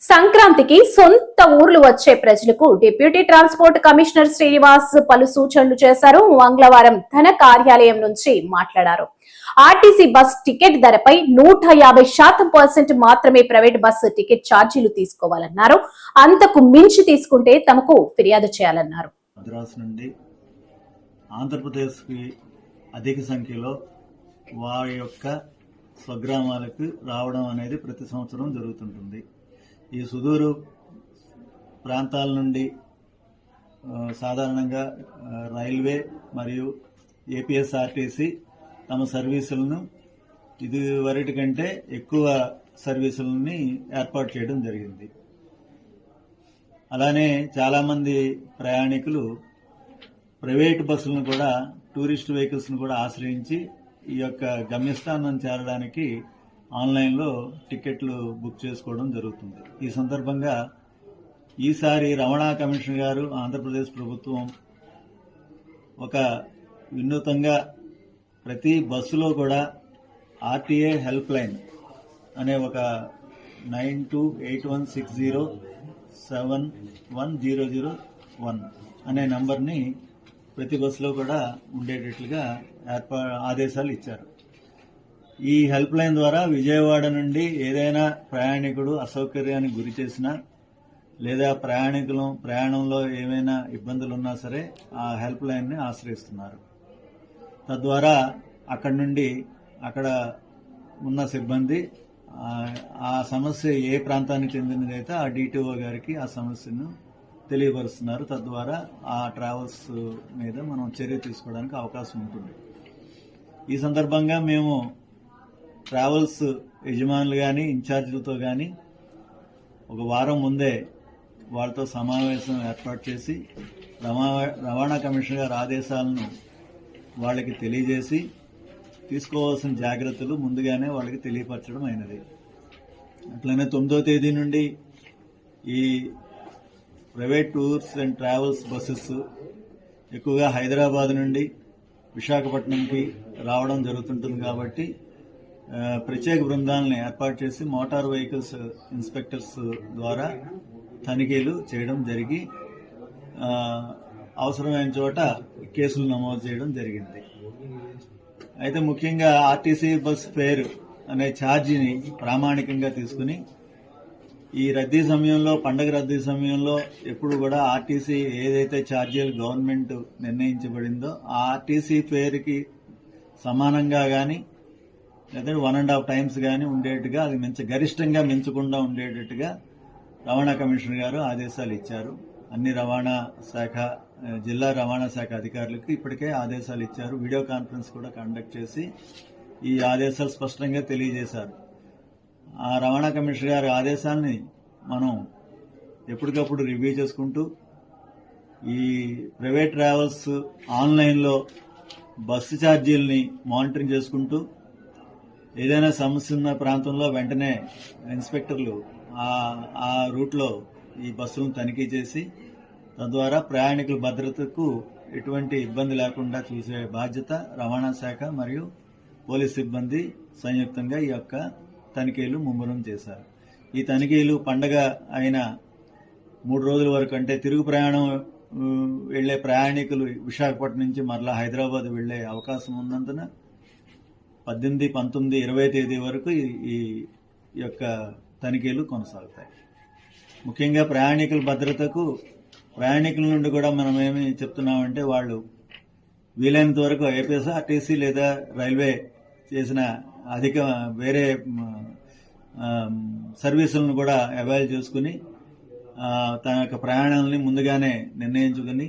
సంక్రాంతికి సొంత ఊర్లు వచ్చే ప్రజలకు డిప్యూటీ ట్రాన్స్పోర్ట్ కమిషనర్ శ్రీనివాస్ పలు సూచనలు చేశారు. మంగళవారం ధన కార్యాలయం నుంచి మాట్లాడారు. ఆర్టీసీ బస్ టికెట్ ధరపై నూట యాభై శాతం పర్సెంట్ మాత్రమే ప్రైవేట్ బస్సు టికెట్ ఛార్జీలు తీసుకోవాలన్నారు. అంతకు మించి తీసుకుంటే తమకు ఫిర్యాదు చేయాలన్నారు. మద్రాసు నుండి ఆంధ్రప్రదేశ్కి అధిక సంఖ్యలో వారి యొక్క స్వగ్రామాలకు రావడం అనేది ప్రతి సంవత్సరం జరుగుతుంటుంది. ఈ సుదూరు ప్రాంతాల నుండి సాధారణంగా రైల్వే మరియు ఏపీఎస్ఆర్టీసీ తమ సర్వీసులను ఇది వరటి కంటే ఎక్కువ సర్వీసులని ఏర్పాటు చేయడం జరిగింది. అలానే చాలామంది ప్రయాణికులు ప్రైవేట్ బస్సులను కూడా టూరిస్ట్ వెహికల్స్ను కూడా ఆశ్రయించి ఈ యొక్క గమ్యస్థానం చేరడానికి ఆన్లైన్లో టికెట్లు బుక్ చేసుకోవడం జరుగుతుంది. ఈ సందర్భంగా ఈసారి రవాణా కమిషనర్ గారు ఆంధ్రప్రదేశ్ ప్రభుత్వం ఒక వినూతంగా ప్రతి బస్సులో కూడా ఆర్టీఏ హెల్ప్ లైన్ అనే ఒక nine two eight one six zero seven one zero zero one అనే నంబర్ని ప్రతి బస్సులో కూడా ఉండేటట్లుగా ఏర్పా ఆదేశాలు ఇచ్చారు. ఈ హెల్ప్ లైన్ ద్వారా విజయవాడ నుండి ఏదైనా ప్రయాణికుడు అసౌకర్యానికి గురి చేసినా లేదా ప్రయాణికులు ప్రయాణంలో ఏమైనా ఇబ్బందులు ఉన్నా సరే ఆ హెల్ప్ లైన్ని ఆశ్రయిస్తున్నారు. తద్వారా అక్కడి నుండి అక్కడ ఉన్న సిబ్బంది ఆ- సమస్య ఏ ప్రాంతానికి చెందినదైతే ఆ డిటిఓ గారికి ఆ సమస్యను తెలియపరుస్తున్నారు. తద్వారా ఆ ట్రావెల్స్ మీద మనం చర్య తీసుకోవడానికి అవకాశం ఉంటుంది. ఈ సందర్భంగా మేము ట్రావెల్స్ యజమానులు కానీ ఇన్ఛార్జీలతో కానీ ఒక వారం ముందే వాళ్ళతో సమావేశం ఏర్పాటు చేసి రవాణా కమిషన్ గారి ఆదేశాలను వాళ్ళకి తెలియజేసి తీసుకోవాల్సిన జాగ్రత్తలు ముందుగానే వాళ్ళకి తెలియపరచడం అయినది. అట్లనే తొమ్మిదో తేదీ నుండి ఈ private tours and travels buses ఎక్కువగా హైదరాబాద్ నుండి విశాఖపట్నంకి రావడం జరుగుతుంటుంది కాబట్టి ప్రత్యేక బృందాలను ఏర్పాటు చేసి మోటార్ వెహికల్స్ ఇన్స్పెక్టర్స్ ద్వారా తనిఖీలు చేయడం జరిగి అవసరమైన చోట కేసులు నమోదు చేయడం జరిగింది. అయితే ముఖ్యంగా ఆర్టీసీ బస్ ఫేర్ అనే ఛార్జీని ప్రామాణికంగా తీసుకుని ఈ రద్దీ సమయంలో పండగ రద్దీ సమయంలో ఎప్పుడు కూడా ఆర్టీసీ ఏదైతే ఛార్జీలు గవర్నమెంట్ నిర్ణయించబడిందో ఆ ఆర్టీసీ ఫేర్కి సమానంగా కానీ లేదా వన్ అండ్ హాఫ్ టైమ్స్ కానీ ఉండేట్టుగా అది మించ గరిష్టంగా మించకుండా ఉండేటట్టుగా రవాణా కమిషనర్ గారు ఆదేశాలు ఇచ్చారు. అన్ని రవాణా శాఖ జిల్లా రవాణా శాఖ అధికారులకు ఇప్పటికే ఆదేశాలు ఇచ్చారు. వీడియో కాన్ఫరెన్స్ కూడా కండక్ట్ చేసి ఈ ఆదేశాలు స్పష్టంగా తెలియజేశారు. ఆ రవాణా కమిషనర్ గారి ఆదేశాలని మనం ఎప్పటికప్పుడు రివ్యూ చేసుకుంటూ ఈ ప్రైవేట్ ట్రావెల్స్ ఆన్లైన్లో బస్సు ఛార్జీలని మానిటరింగ్ చేసుకుంటూ ఏదైనా సమస్య ఉన్న ప్రాంతంలో వెంటనే ఇన్స్పెక్టర్లు ఆ ఆ రూట్లో ఈ బస్సులను తనిఖీ చేసి తద్వారా ప్రయాణికుల భద్రతకు ఎటువంటి ఇబ్బంది లేకుండా చూసే బాధ్యత రవాణా శాఖ మరియు పోలీస్ సిబ్బంది సంయుక్తంగా ఈ యొక్క తనిఖీలు ముమ్మరం చేశారు. ఈ తనిఖీలు పండగ అయిన మూడు రోజుల వరకు అంటే తిరుగు ప్రయాణం వెళ్ళే ప్రయాణికులు విశాఖపట్నం నుంచి మరలా హైదరాబాద్ వెళ్ళే అవకాశం ఉన్నందున పద్దెనిమిది పంతొమ్మిది ఇరవై తేదీ వరకు ఈ యొక్క తనిఖీలు కొనసాగుతాయి. ముఖ్యంగా ప్రయాణికుల భద్రతకు ప్రయాణికుల నుండి కూడా మనం ఏమి చెప్తున్నామంటే వాళ్ళు వీలైనంత వరకు ఏపీఎస్ఆర్టీసీ లేదా రైల్వే చేసిన అధిక వేరే సర్వీసులను కూడా అవైల్ చేసుకుని తన యొక్క ప్రయాణాలని ముందుగానే నిర్ణయించుకుని